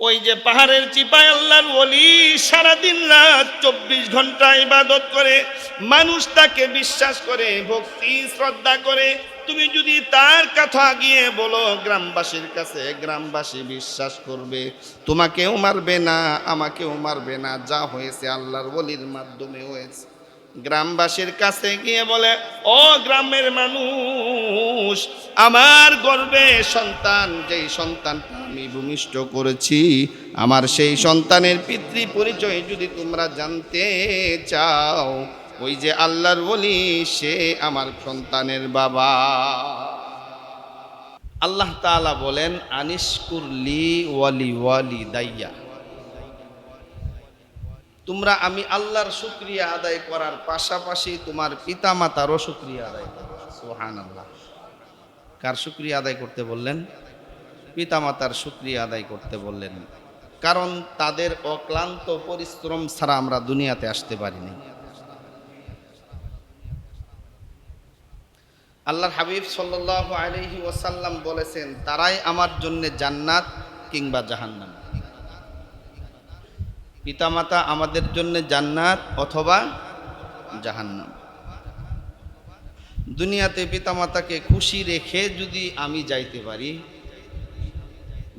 ওই যে পাহাড়ের চিপায় আল্লাহর ওলি সারাদিন রাত চব্বিশ ঘণ্টা ইবাদত করে, মানুষ তাকে বিশ্বাস করে, ভক্তি, শ্রদ্ধা করে। তুমি যদি তার কথা গিয়ে বলো, গ্রামবাসীর কাছে গ্রামবাসী বিশ্বাস করবে, তোমাকেও মারবে না, আমাকেও মারবে না, যা হয়েছে আল্লাহর ওলির মাধ্যমে হয়েছে। গ্রামবাসীর কাছে গিয়ে বলে, ও গ্রামের মানুষ, আমার গর্বে সন্তান, যেই সন্তানটা আমি ভূমিষ্ঠ করেছি, আমার সেই সন্তানের পিতৃ পরিচয় যদি তোমরা জানতে চাও, ওই যে আল্লাহর বলি সে আমার সন্তানের বাবা। আল্লাহ তাআলা বলেন আনিসকুরলি ওয়ালি ওয়ালি দাইয়া তোমরা আমি আল্লাহর শুক্রিয়া আদায় করার পাশাপাশি তোমার পিতা মাতারও শুক্রিয়া আদায় করো। সোহান আল্লাহ কার শুক্রিয়া আদায় করতে বললেন? পিতামাতার শুক্রিয়া আদায় করতে বললেন। কারণ তাদের অক্লান্ত পরিশ্রম ছাড়া আমরা দুনিয়াতে আসতে পারিনি আল্লাহর হাবিব সাল্লাহ আলহি ওয়াসাল্লাম বলেছেন, তারাই আমার জন্য জান্নাত কিংবা জাহান্নাম। পিতামাতা আমাদের জন্য জান্নাত অথবা জাহান্নাম। দুনিয়াতে পিতামাতাকে খুশি রেখে যদি আমি যাইতে পারি,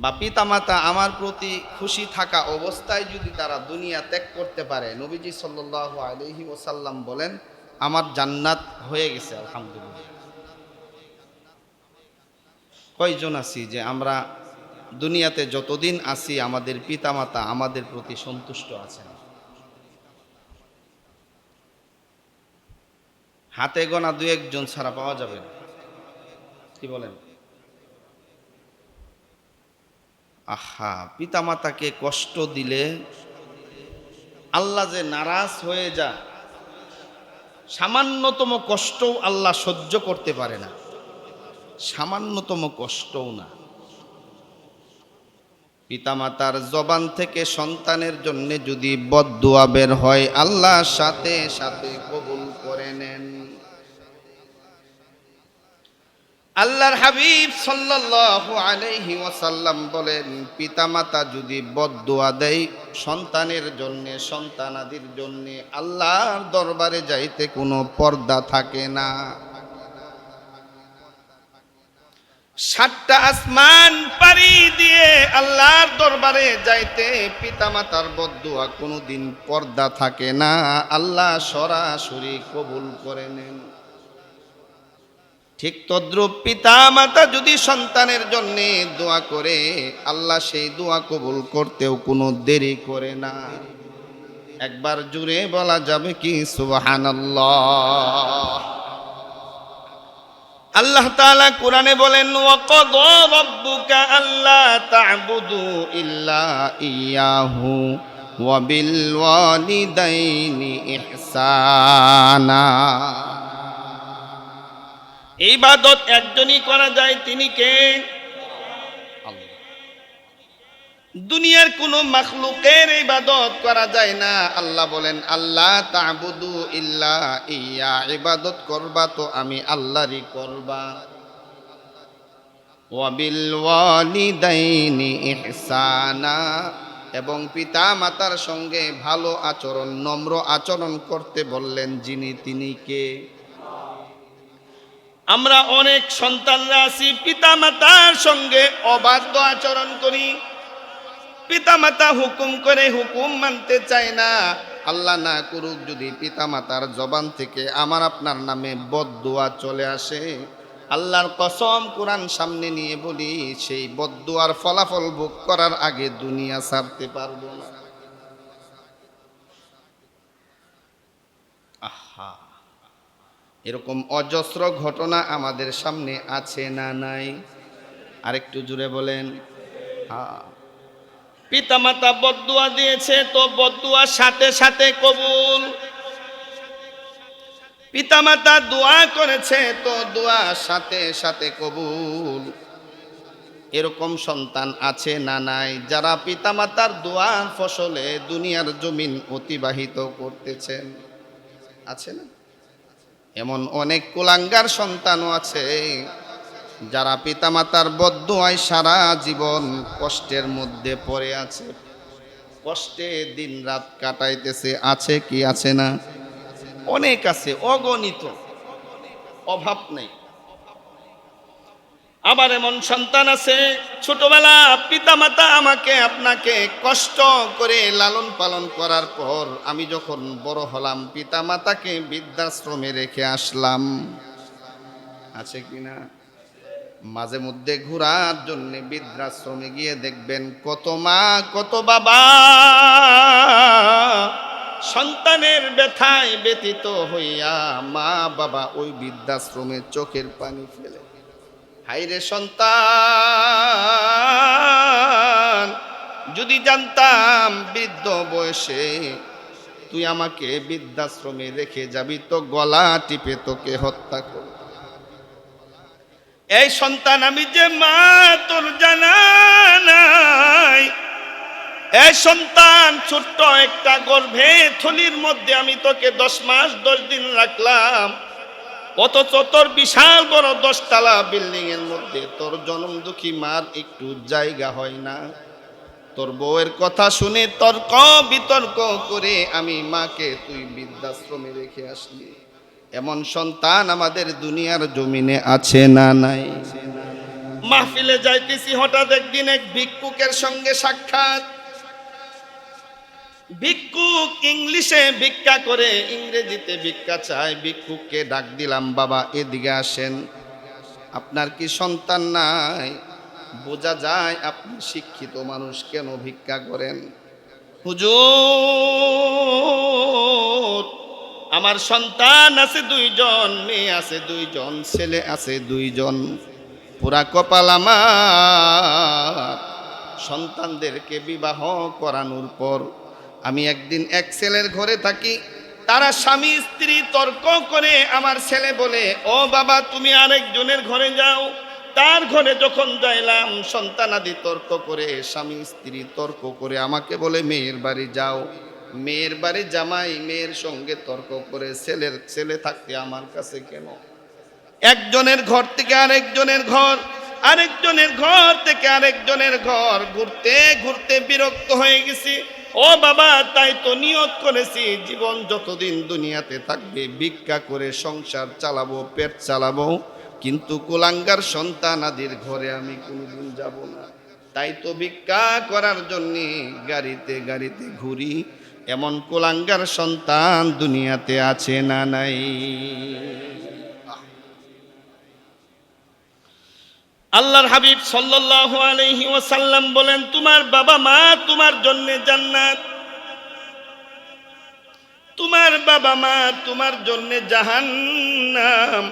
বা পিতামাতা আমার প্রতি খুশি থাকা অবস্থায় যদি তারা দুনিয়া ত্যাগ করতে পারে, নবীজি সাল্লাহ আলহি ওসাল্লাম বলেন, আমার জান্নাত হয়ে গেছে, আলহামদুলিল্লাহ। কয়জন আছি যে আমরা দুনিয়াতে যতদিন আছি, আমাদের পিতামাতা আমাদের প্রতি সন্তুষ্ট আছেন। হাতে গোনা দু একজন ছাড়া পাওয়া যাবে কি বলেন? আহা, পিতামাতাকে কষ্ট দিলে আল্লাহ যে নারাজ হয়ে যা, সামান্যতম কষ্টও আল্লাহ সহ্য করতে পারে না, সামান্যতম কষ্টও না। পিতামাতার জবান থেকে সন্তানের জন্য যদি বদুয়া বের হয়, আল্লাহ সাথে সাথে কবুল করে নেন। আল্লাহর হাবিব সাল্লাল্লাহু আলাইহি ওয়াসাল্লাম বলেন, পিতামাতা যদি বদুয়া দেয়, সন্তানের জন্য, সন্তানাদির জন্য, আল্লাহর দরবারে যাইতে কোনো পর্দা থাকে না। সাতটা আসমান পাড়ি দিয়ে আল্লাহর দরবারে যাইতে পিতা পিতামাতার বদুয়া কোনোদিন পর্দা থাকে না। আল্লাহ সরাসরি কবুল করে নেন। ঠিক তদ্রুপ পিতা মাতা যদি সন্তানের জন্য দোয়া করে, আল্লাহ সেই দোয়া কবুল করতেও কোনো দেরি করে না। একবার জুড়ে বলা যাবে কি, সুবহানাল্লাহ। আল্লাহ তাআলা কোরআনে বলেন, ওয়াকাদ রাব্বুকা আল্লা তা'বুদু ইল্লা ইয়াহু ওয়া বিল ওয়ালিদাইনি ইহসানা। ইবাদত একজনই করা যায়, তিনি কে? দুনিয়ার কোন মাখলুকের ইবাদত করা যায় না। আল্লাহ বলেন আল্লাহ তাবুদু ইল্লা ইয়া, ইবাদত করবা তো আমি আল্লাহরই করবা। ওয়াবিল ওয়ালিদাইনি ইহসানা, এবং পিতা মাতার সঙ্গে ভালো আচরণ, নম্র আচরণ করতে বললেন যিনি তিনি কে? আমরা অনেক সন্তানরা আছি পিতা মাতার সঙ্গে অবাধ্য আচরণ করি। পিতামাতা হুকুম করে হুকুম মানতে চায় না। আল্লাহ না করুক যদি পিতামাতার জবান থেকে আমার আপনার নামে বদুয়া চলে আসে। আল্লাহর কসম কোরআন সামনে নিয়ে বলি, সেই বদুয়ার ফলাফল ভোগ করার আগে দুনিয়া ছাড়তে পারব না। আহা, এরকম অজস্র ঘটনা আমাদের সামনে আছে না নাই? আরেকটু জুড়ে বলেন। হ্যাঁ। পিতামাতা বদুয়া দিয়েছে, তো বদুয়া সাথে সাথে কবুল। পিতামাতা দোয়া করেছে, তো দোয়া সাথে সাথে কবুল। এরকম সন্তান আছে না নাই? যারা পিতামাতার দোয়ার ফসলে দুনিয়ার জমিন অতিবাহিত করতেছেন, আছে না? এমন অনেক কুলাঙ্গার সন্তানও আছে। যারা পিতামাতার বদ্ধয়ায় সারা জীবন কষ্টের মধ্যে পড়ে আছে, কষ্টে দিন রাত কাটাইতেছে, আছে কি আছে না? অনেক আছে, অগণিত। অভাব নেই। আবার এমন সন্তান আছে, ছোটবেলা পিতামাতা আমাকে, আপনাকে কষ্ট করে লালন পালন করার পর আমি যখন বড় হলাম, পিতামাতাকে বৃদ্ধাশ্রমে রেখে আসলাম। আছে কিনা মাঝে মধ্যে ঘোরার জন্য বৃদ্ধাশ্রমে গিয়ে দেখবেন, কত মা, কত বাবা সন্তানের ব্যথায় ব্যতীত হইয়া মা, বাবা ওই বৃদ্ধাশ্রমে চোখের পানি ফেলে। হাইরে সন্তান, যদি জানতাম বৃদ্ধ বয়সে তুই আমাকে বৃদ্ধাশ্রমে রেখে যাবি, তো গলা টিপে তোকে হত্যা করব। এই সন্তান আমি যে মা, তোর জানা নাই। এই সন্তান ছোট্ট একটা গর্ভে থলির মধ্যে আমি তোকে দশ মাস, দশ দিন রাখলাম। অথচ তোর বিশাল বড় দশতলা বিল্ডিং এর মধ্যে তোর জনম দুঃখী মার একটু জায়গা হয় না। তোর বউয়ের কথা শুনে তর্ক বিতর্ক করে আমি মাকে তুই বৃদ্ধাশ্রমে রেখে আসলি। এমন সন্তান আমাদের দুনিয়ার জমিনে আছে না নাই? মাহফিলে যাইতেছি, হঠাৎ একদিন এক ভিক্ষুকের সঙ্গে সাক্ষাৎ। ভিক্ষুক ইংলিশে ভিক্ষা করে, ইংরেজিতে ভিক্ষা চায়। ভিক্ষুককে ডাক দিলাম, বাবা, এদিকে আসেন। আপনার কি সন্তান নাই? বোঝা যায় আপনি শিক্ষিত মানুষ, কেন ভিক্ষা করেন? হুজুর আমার সন্তান আছে দুইজন, মেয়ে আছে দুইজন, ছেলে আছে দুইজন। পুরা কপাল আমার। সন্তানদেরকে বিবাহ করানোর পর আমি একদিন এক ছেলের ঘরে থাকি, তারা স্বামী স্ত্রী তর্ক করে আমার ছেলে বলে, ও বাবা, তুমি আরেকজনের ঘরে যাও। তার ঘরে যখন যাইলাম, সন্তানাদি তর্ক করে, স্বামী স্ত্রী তর্ক করে আমাকে বলে, মেয়ের বাড়ি যাও। মেয়ের বাড়ি জামাই মেয়ের সঙ্গে তর্ক করে ছেলের, ছেলে থাকতে আমার কাছে কেন? একজনের ঘর থেকে আরেকজনের ঘর আরেকজনের ঘর থেকে আরেকজনের ঘর, ঘুরতে ঘুরতে বিরক্ত হয়ে গেছি। ও বাবা, তাই তো নিয়ত করেছি, জীবন যতদিন দুনিয়াতে থাকবে, ভিক্ষা করে সংসার চালাবো, পেট চালাবো। কিন্তু কুলাঙ্গার সন্তান আদির ঘরে আমি কোনোদিন যাব না। তাই তো ভিক্ষা করার জন্যে গাড়িতে গাড়িতে ঘুরি। এমন কুলাঙ্গার সন্তান দুনিয়াতে আছে না নাই। আল্লাহর হাবিব সাল্লাল্লাহু আলাইহি ওয়াসাল্লাম বলেন, তোমার বাবা মা তোমার জন্য জান্নাত। তোমার বাবা মা তোমার জন্য জাহান্নাম।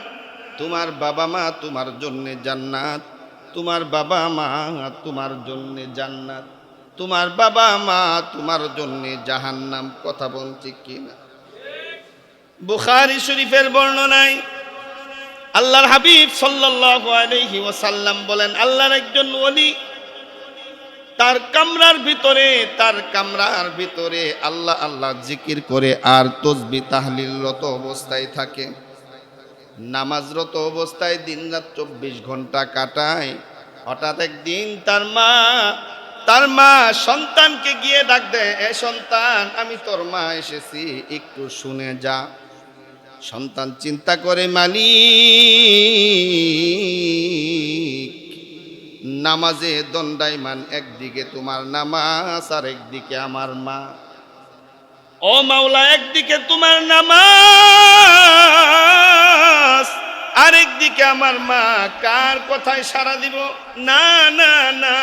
তোমার বাবা মা তোমার জন্যে জান্নাত। তোমার বাবা মা তোমার জন্যে জান্নাত। তোমার বাবা মা তোমার জন্যে জাহান্নাম কথা বলছি কিনা? বুখারী শরীফের বর্ণনায় আল্লাহর হাবিব সাল্লাল্লাহু আলাইহি ওয়াসাল্লাম বলেন, আল্লাহর একজন ওলি তার কামরার ভিতরে, তার কামরার ভিতরে আল্লাহ আল্লাহ জিকির করে আর তসবি তাহলিলরত অবস্থায় থাকে। নামাজরত অবস্থায় দিনরাত চব্বিশ ঘণ্টা কাটায়। হঠাৎ একদিন তার মা তার মা সন্তানকে গিয়ে ডাক দেয়, এ সন্তান, আমি তোর মা এসেছি, একটু শুনে যা। সন্তান চিন্তা করে মালি নামাজে দণ্ডায়মান, একদিকে তোমার নামাজ আর একদিকে আমার মা। ও মাওলা, একদিকে তোমার নামাজ আরেকদিকে আমার মা কার কথায় সারা দিব? না না না।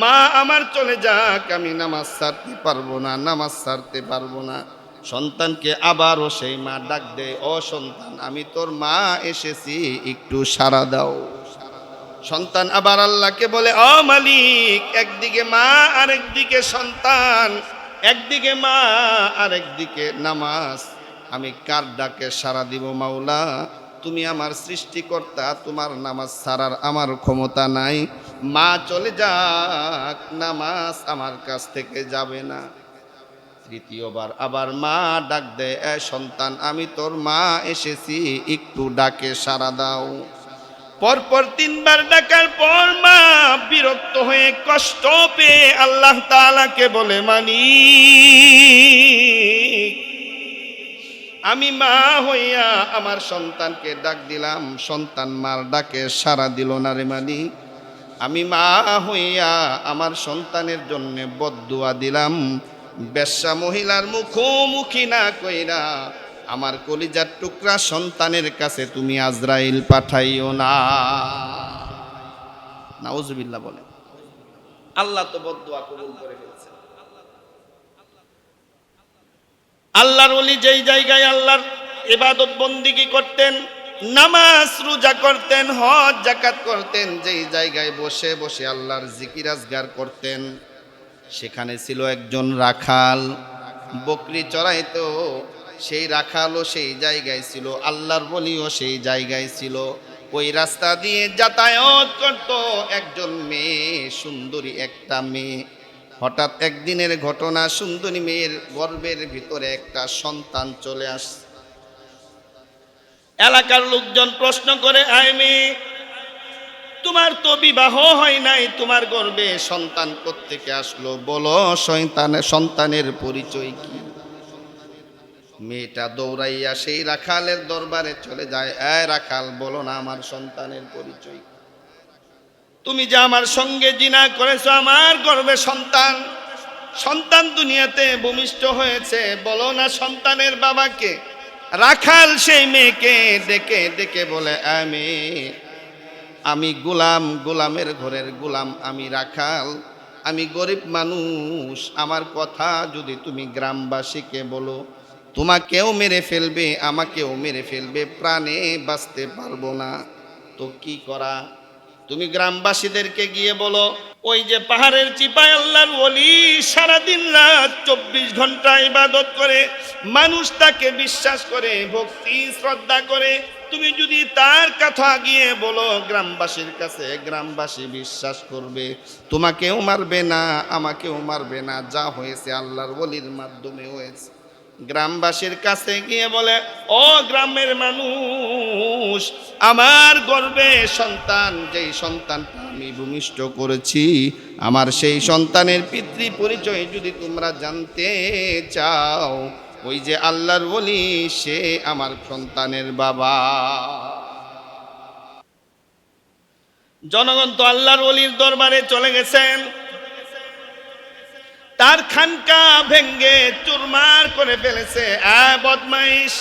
মা আমার চলে যাক, আমি নামাজ ছাড়তে পারব না, নামাজ ছাড়তে পারব না। সন্তানকে আবারও সেই মা ডাক দেয় ও সন্তান, আমি তোর মা এসেছি, একটু সাড়া দাও। সন্তান আবার আল্লাহকে বলে অ মালিক, একদিকে মা, আরেকদিকে সন্তান। একদিকে মা, আরেকদিকে নামাজ। আমি কার ডাকে সাড়া দিব, মাওলা? তুমি আমার সৃষ্টিকর্তা, তোমার নামাজ ছাড়ার আমার ক্ষমতা নাই। মা চলে যাক, নামাজ আমার কাছ থেকে যাবে না। তৃতীয়বার আবার মা ডাক দেয়, এ সন্তান, আমি তোর মা এসেছি, একটু ডাকে সারা দাও। পরপর তিনবার ডাকার পর মা বিরক্ত হয়ে কষ্ট পেয়ে আল্লাহ তাআলাকে বলে মানি আমি মা হইয়া আমার সন্তানকে ডাক দিলাম, সন্তান মার ডাকে সারা দিল না রে মালিক। আমি মা হইয়া আমার সন্তানের জন্য বদুয়া দিলাম, বেশ্যা মহিলার মুখোমুখি না কইরা আমার কলিজার টুকরা সন্তানের কাছে তুমি আজরাইল পাঠাইও না। বলে আল্লাহ তো বদুয়া কবুল করে ফেলছে আল্লাহর অলি যেই জায়গায় আল্লাহর ইবাদত বন্দিগি করতেন, নামাজ রোজা করতেন, হজ জাকাত করতেন, যেই জায়গায় বসে বসে আল্লাহর জিকির আজগার করতেন, সেখানে ছিল একজন রাখাল। বকরি চড়াইতো, সেই রাখালও সেই জায়গায় ছিল, আল্লাহর বলিও সেই জায়গায় ছিল। ওই রাস্তা দিয়ে যাতায়াত করত একজন মেয়ে, সুন্দরী একটা মেয়ে। হঠাৎ একদিনের ঘটনা, সুন্দরী মেয়ের গর্বের ভিতরে একটা সন্তান চলে আসছে এলাকার লোকজন প্রশ্ন করে আয় মেয়ে তোমার তো বিবাহ হয় নাই, তোমার গর্বে সন্তান থেকে আসলো বলো সন্তানের সন্তানের পরিচয় কি মেয়েটা দৌড়াইয়া সেই রাখালের দরবারে চলে যায় এ রাখাল, বলো না আমার সন্তানের পরিচয় কি?" তুমি যে আমার সঙ্গে জিনা করেছ, আমার গর্বে সন্তান। সন্তান দুনিয়াতে ভূমিষ্ঠ হয়েছে। বলো না সন্তানের বাবাকে। রাখাল সেই মেয়েকে ডেকে ডেকে বলে, আমি আমি গোলাম, গোলামের ঘরের গোলাম, আমি রাখাল। আমি গরিব মানুষ। আমার কথা যদি তুমি গ্রামবাসীকে বলো, তোমাকেও মেরে ফেলবে, আমাকেও মেরে ফেলবে, প্রাণে বাঁচতে পারব না। তো কি করা তুমি গ্রামবাসীদেরকে গিয়ে বলো, ওই যে পাহাড়ের চিপায় আল্লাহর ওলি সারাদিন রাত চব্বিশ ঘণ্টা ইবাদত করে, মানুষ তাকে বিশ্বাস করে, ভক্তি, শ্রদ্ধা করে। তুমি যদি তার কথা গিয়ে বলো, গ্রামবাসীর কাছে গ্রামবাসী বিশ্বাস করবে, তোমাকেও মারবে না, আমাকেও মারবে না, যা হয়েছে আল্লাহর ওলির মাধ্যমে হয়েছে। গ্রামবাসীর কাছে গিয়ে বলে, ও গ্রামের মানুষ, আমার গর্বে সন্তান, যেই সন্তানটা আমি ভূমিষ্ঠ করেছি, আমার সেই সন্তানের পিতৃ পরিচয় যদি তোমরা জানতে চাও, ওই যে আল্লাহর বলি সে আমার সন্তানের বাবা। জনগণ তো আল্লাহর অলির দরবারে চলে গেছেন। তার খানকা ভেঙ্গে চুরমার করে ফেলেছে বদমাইশ।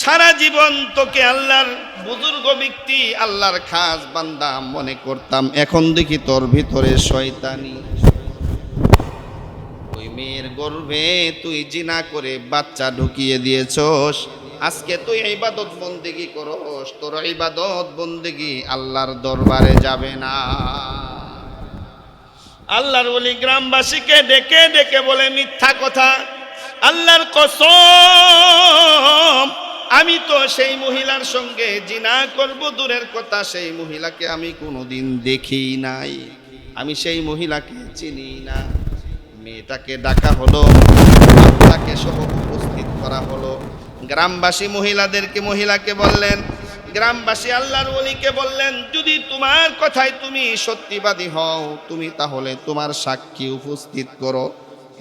সারা জীবন তোকে আল্লাহর বুজুর্গ ব্যক্তি, আল্লাহর খাস বান্দা মনে করতাম। এখন দেখি তোর ভিতরে শয়তানি। ওই মেয়ের গর্ভে তুই জিনা করে বাচ্চা ঢুকিয়ে দিয়েছস। আজকে তুই ইবাদত বন্দেগি করস, তোর ইবাদত বন্দেগি আল্লাহর দরবারে যাবে না। আল্লাহর বলি গ্রামবাসীকে ডেকে ডেকে বলে, মিথ্যা কথা। আল্লাহর কসম, আমি তো সেই মহিলার সঙ্গে জিনা করব, দূরের কথা সেই মহিলাকে আমি কোনোদিন দেখি নাই। আমি সেই মহিলাকে চিনি না। মেয়েটাকে ডাকা হলো তাকে সহ উপস্থিত করা হলো। গ্রামবাসী মহিলাদেরকে মহিলাকে বললেন গ্রামবাসী আল্লাহর ওলিকে বললেন, যদি তোমার কথায় তুমি সত্যিবাদী হও, তুমি তাহলে তোমার সাক্ষী উপস্থিত করো।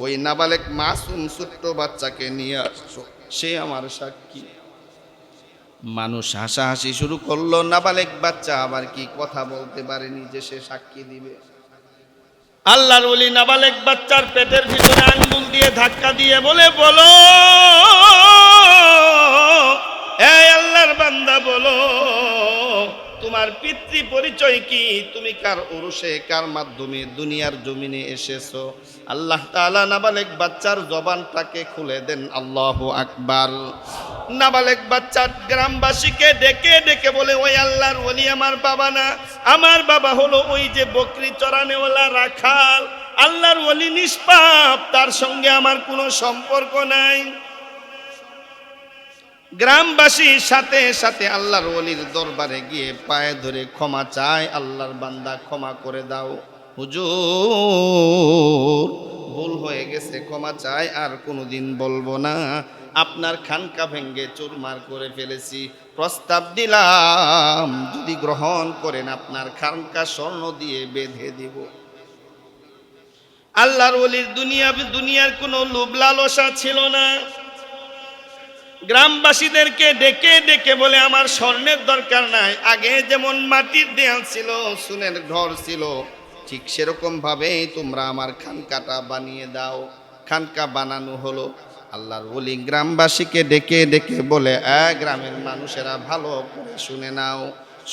ওই নাবালেক মাসুম ছোট্ট বাচ্চাকে নিয়ে আসছো সে আমার সাক্ষী। মানুষ হাসাহাসি শুরু করল, নাবালেক বাচ্চা আবার কি কথা বলতে পারেনি যে সে সাক্ষী দিবে? আল্লাহর ওলি নাবালেক বাচ্চার পেটের ভিতরে আঙ্গুল দিয়ে ধাক্কা দিয়ে বলে, বলো আল্লাহর বান্দা বলো, তোমার পিতৃ পরিচয় কি? তুমি কার ওরসে কার মাধ্যমে দুনিয়ার জমিনে এসেছ? আল্লাহ তাআলা নাবালেক বাচ্চার জবানটাকে খুলে দেন, আল্লাহ আকবার। নাবালেক বাচ্চা গ্রামবাসীকে ডেকে ডেকে বলে, ওই আল্লাহর ওলি আমার বাবা না। আমার বাবা হলো ওই যে বকরি চড়ানেওয়ালা রাখাল। আল্লাহর ওলি নিষ্পাপ, তার সঙ্গে আমার কোনো সম্পর্ক নাই। গ্রামবাসীর সাথে সাথে আল্লাহর ওলির দরবারে গিয়ে পায়ে ধরে ক্ষমা চায়, আল্লাহর বান্দা ক্ষমা করে দাও। হুজুর, ভুল হয়ে গেছে, ক্ষমা চাই আর কোনোদিন বলব না। আপনার খানকা ভেঙ্গে চুরমার করে ফেলেছি, প্রস্তাব দিলাম, যদি গ্রহণ করেন আপনার খানকা স্বর্ণ দিয়ে বেঁধে দিব। আল্লাহর ওলির দুনিয়া, দুনিয়ার কোনো লোভ লালসা ছিল না। গ্রামবাসীদেরকে ডেকে ডেকে বলে, আমার স্বর্ণের দরকার নাই। আগে যেমন মাটির দেয়াল ছিল, সুনের ঘর ছিল, ঠিক সেরকম ভাবে তোমরা আমার খানকাটা বানিয়ে দাও, খানকা বানানো হলো। আল্লাহর ওলি গ্রামবাসীকে ডেকে ডেকে বলে গ্রামের মানুষেরা ভালো করে শুনে নাও।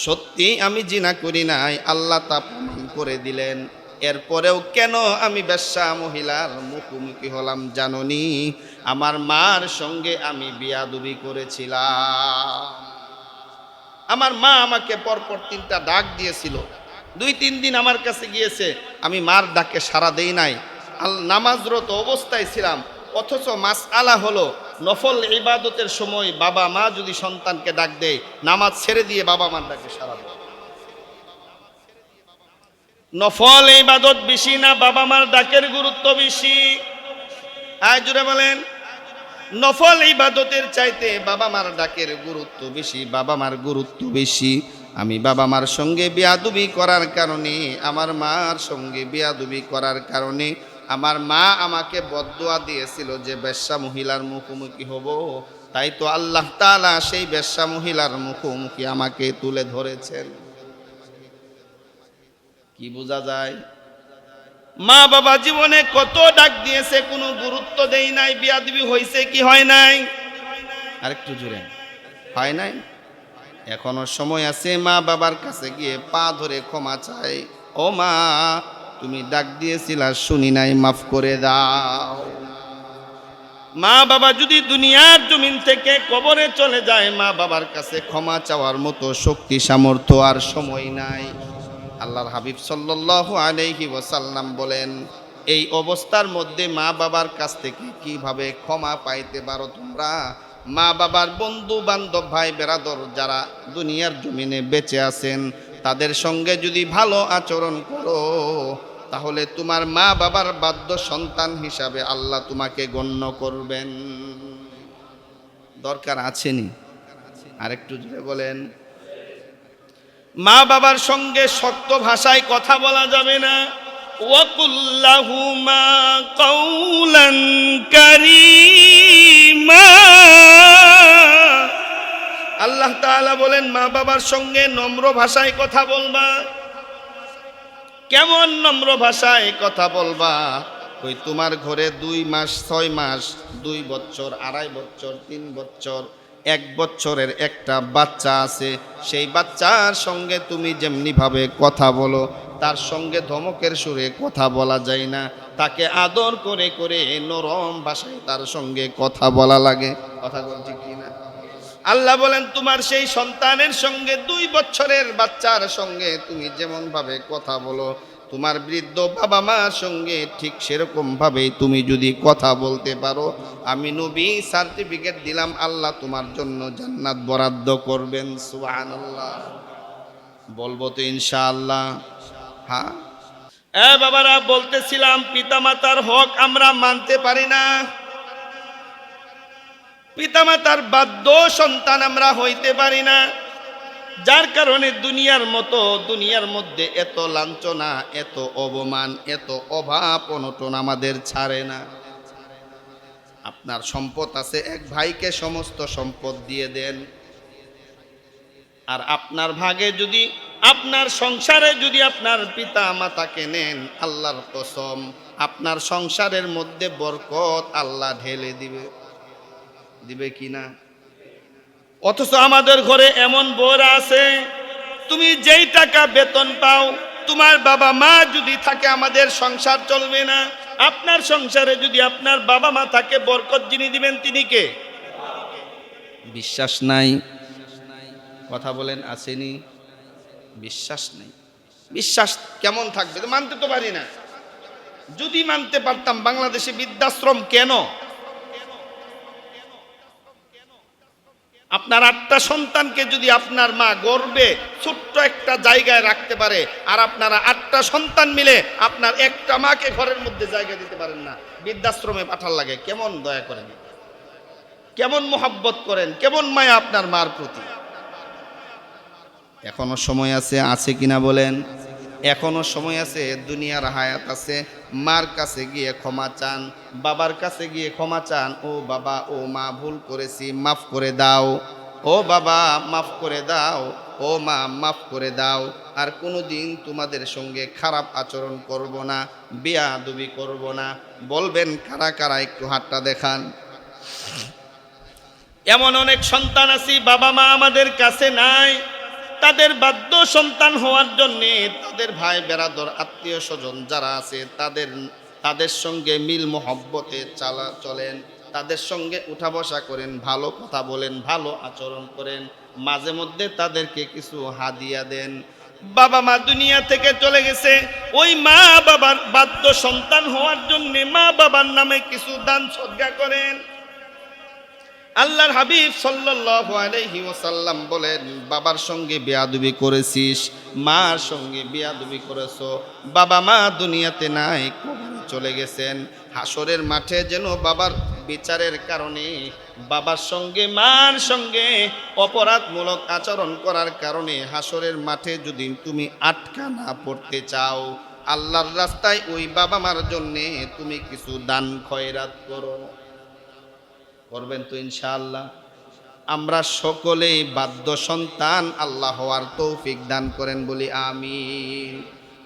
সত্যি আমি জিনা করি নাই, আল্লাহ তা প্রমাণ করে দিলেন। এরপরেও কেন আমি বেশ্যা মহিলার মুখোমুখি হলাম জাননি? আমার মার সঙ্গে আমি বিয়াদুবি করেছিলাম। আমার মা আমাকে পরপর তিনটা ডাক দিয়েছিল। দুই, তিন দিন আমার কাছে গিয়েছে, আমি মার ডাকে সাড়া দেই নাই। নামাজরত অবস্থায় ছিলাম, অথচ মাস আলা হলো নফল ইবাদতের সময় বাবা মা যদি সন্তানকে ডাক দেয়, নামাজ ছেড়ে দিয়ে বাবা মার ডাকে সাড়া দেয়। নফল ইবাদত বেশি না, বাবা মার ডাকের গুরুত্ব বেশি। আয় জুড়ে বলেন। নফল ইবাদতের চাইতে বাবা মার ডাকের গুরুত্ব বেশি, বাবা মার গুরুত্ব বেশি। আমি বাবা মার সঙ্গে বিয়াদুবি করার কারণে, আমার মার সঙ্গে বিয়াদুবি করার কারণে, আমার মা আমাকে বদদোয়া দিয়েছিল যে, বেশ্যা মহিলার মুখোমুখি হব। তাই তো আল্লাহ তাআলা সেই বেশ্যা মহিলার মুখোমুখি আমাকে তুলে ধরেছেন। কি বোঝা যায়? মা বাবা জীবনে কত ডাক দিয়েছে, কোনো গুরুত্ব দেই নাই, বিয়াদবি হয়েছে কি হয় নাই? আরেকটু জুড়ে হয় নাই? এখনও সময় আছে মা বাবার কাছে গিয়ে পা ধরে ক্ষমা চাই। ও মা, তুমি ডাক দিয়েছিলা, শুনি নাই, মাফ করে দাও। মা বাবা যদি দুনিয়ার জমিন থেকে কবরে চলে যায়, মা বাবার কাছে ক্ষমা চাওয়ার মতো শক্তি, সামর্থ্য আর সময় নাই। আল্লাহর হাবিব সাল্লাল্লাহু আলাইহি ওয়াসাল্লাম বলেন, এই অবস্থার মধ্যে মা বাবার কাছ থেকে কীভাবে ক্ষমা পাইতে পারো তোমরা? মা বাবার বন্ধু বান্ধব ভাই, বেরাদর যারা দুনিয়ার জমিনে বেঁচে আছেন, তাদের সঙ্গে যদি ভালো আচরণ করো, তাহলে তোমার মা বাবার বাধ্য সন্তান হিসাবে আল্লাহ তোমাকে গণ্য করবেন। দরকার আছেনি? আরেকটু জুড়ে বলেন মা বাবার সঙ্গে শক্ত ভাষায় কথা বলা যাবে না। ওয়াকুল্লাহুমা কৌলান আল্লাহ তাআলা বলেন, মা বাবার সঙ্গে নম্র ভাষায় কথা বলবা। কেমন নম্র ভাষায় কথা বলবা? ওই তোমার ঘরে দুই মাস, ছয় মাস, দুই বছর, আড়াই বছর, তিন বছর এক বছরের একটা বাচ্চা আছে, সেই বাচ্চার সঙ্গে তুমি যেমনিভাবে কথা বলো, তার সঙ্গে ধমকের সুরে কথা বলা যায় না। তাকে আদর করে করে নরম ভাষায় তার সঙ্গে কথা বলা লাগে। কথা বলছি কি না আল্লাহ বলেন, তোমার সেই সন্তানের সঙ্গে দুই বছরের বাচ্চার সঙ্গে তুমি যেমনভাবে কথা বলো তোমার বৃদ্ধ বাবা মার সঙ্গে ঠিক সেরকম ভাবেই তুমি যদি কথা বলতে পারো, আমি নবী সার্টিফিকেট দিলাম, আল্লাহ তোমার জন্য জান্নাত বরাদ্দ করবেন সুহান আল্লাহ বলব তো ইনশাআল্লাহ। হ্যাঁ? এ বাবারা, বলতেছিলাম, পিতামাতার হক আমরা মানতে পারি না। পিতামাতার বাধ্য সন্তান আমরা হইতে পারি না। যার কারণে দুনিয়ার মতো, দুনিয়ার মধ্যে এত লাঞ্ছনা, এত অবমান, এত অভাব অনটন আমাদের ছাড়ে না। আপনার সম্পদ আছে, এক ভাইকে সমস্ত সম্পদ দিয়ে দেন। আর আপনার ভাগে যদি, আপনার সংসারে যদি আপনার পিতা মাতাকে নেন, আল্লাহর কসম, আপনার সংসারের মধ্যে বরকত আল্লাহ ঢেলে দিবে। দিবে কি না? অথচ আমাদের ঘরে এমন বোরা আছে তুমি যেই টাকা বেতন পাও তোমার বাবা মা যদি থাকে আমাদের সংসার চলবে না। আপনার সংসারে যদি আপনার বাবা মা থাকে বরকত যিনি দিবেন তিনি কে? বিশ্বাস নাই। কথা বলেন আসেনি। বিশ্বাস নেই। বিশ্বাস কেমন থাকবে? মানতে তো পারি না। যদি মানতে পারতাম বাংলাদেশে বৃদ্ধাশ্রম কেন? আপনার আটটা সন্তানকে যদি আপনার মা গর্বে ছোট্ট একটা জায়গায় রাখতে পারে, আর আপনারা আটটা সন্তান মিলে আপনার একটা মাকে ঘরের মধ্যে জায়গা দিতে পারেন না। বৃদ্ধাশ্রমে পাঠার লাগে, কেমন দয়া করেন? কেমন মোহাব্বত করেন? কেমন মায়া আপনার মার প্রতি? এখনও সময় আছে আছে কিনা বলেন? এখনও সময় আছে, দুনিয়ার হায়াত আছে। মার কাছে গিয়ে ক্ষমা চান, বাবার কাছে গিয়ে ক্ষমা চান। ও বাবা, ও মা, ভুল করেছি, মাফ করে দাও। ও বাবা, মাফ করে দাও। ও মা, মাফ করে দাও। আর কোনো দিন তোমাদের সঙ্গে খারাপ আচরণ করব না, বিয়াদবি করব না। বলবেন, কারা কারা, একটু হাতটা দেখান। এমন অনেক সন্তান আছি, বাবা মা আমাদের কাছে নাই। তাদের বাধ্য সন্তান হওয়ার জন্যে তাদের ভাই বেড়াদর আত্মীয় স্বজন যারা আছে, তাদের তাদের সঙ্গে মিল মোহব্বতে চালা, চলেন। তাদের সঙ্গে উঠা বসা করেন, ভালো কথা বলেন, ভালো আচরণ করেন। মাঝে মধ্যে তাদেরকে কিছু হাদিয়া দেন। বাবা মা দুনিয়া থেকে চলে গেছে। ওই মা বাবার বাধ্য সন্তান হওয়ার জন্য মা বাবার নামে কিছু দান সজ্ঞা করেন। আল্লাহর হাবিব সাল্লাল্লাহু আলাইহি ওয়াসাল্লাম বলেন, বাবার সঙ্গে বেয়াদবি করেছিস, মার সঙ্গে বেয়াদবি করেছ, বাবা মা দুনিয়াতে নাই চলে গেছেন, হাসরের মাঠে যেন বাবার বিচারের কারণে, বাবার সঙ্গে, মার সঙ্গে অপরাধমূলক আচরণ করার কারণে হাসরের মাঠে যদি তুমি আটকা না পড়তে চাও, আল্লাহর রাস্তায় ওই বাবা মার জন্যে তুমি কিছু দান খয়রাত করো। করবেন তো ইনশাআল্লাহ। আমরা সকলেই বাদ্য সন্তান আল্লাহ হওয়ার তৌফিক দান করেন বলি আমিন।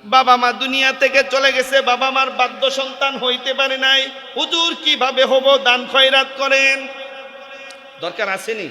বাবা মা দুনিয়া থেকে চলে গেছে, বাবা মার বাধ্য সন্তান হইতে পারে নাই। হুজুর কীভাবে হব দান খয়রাত করেন? দরকার আসেনি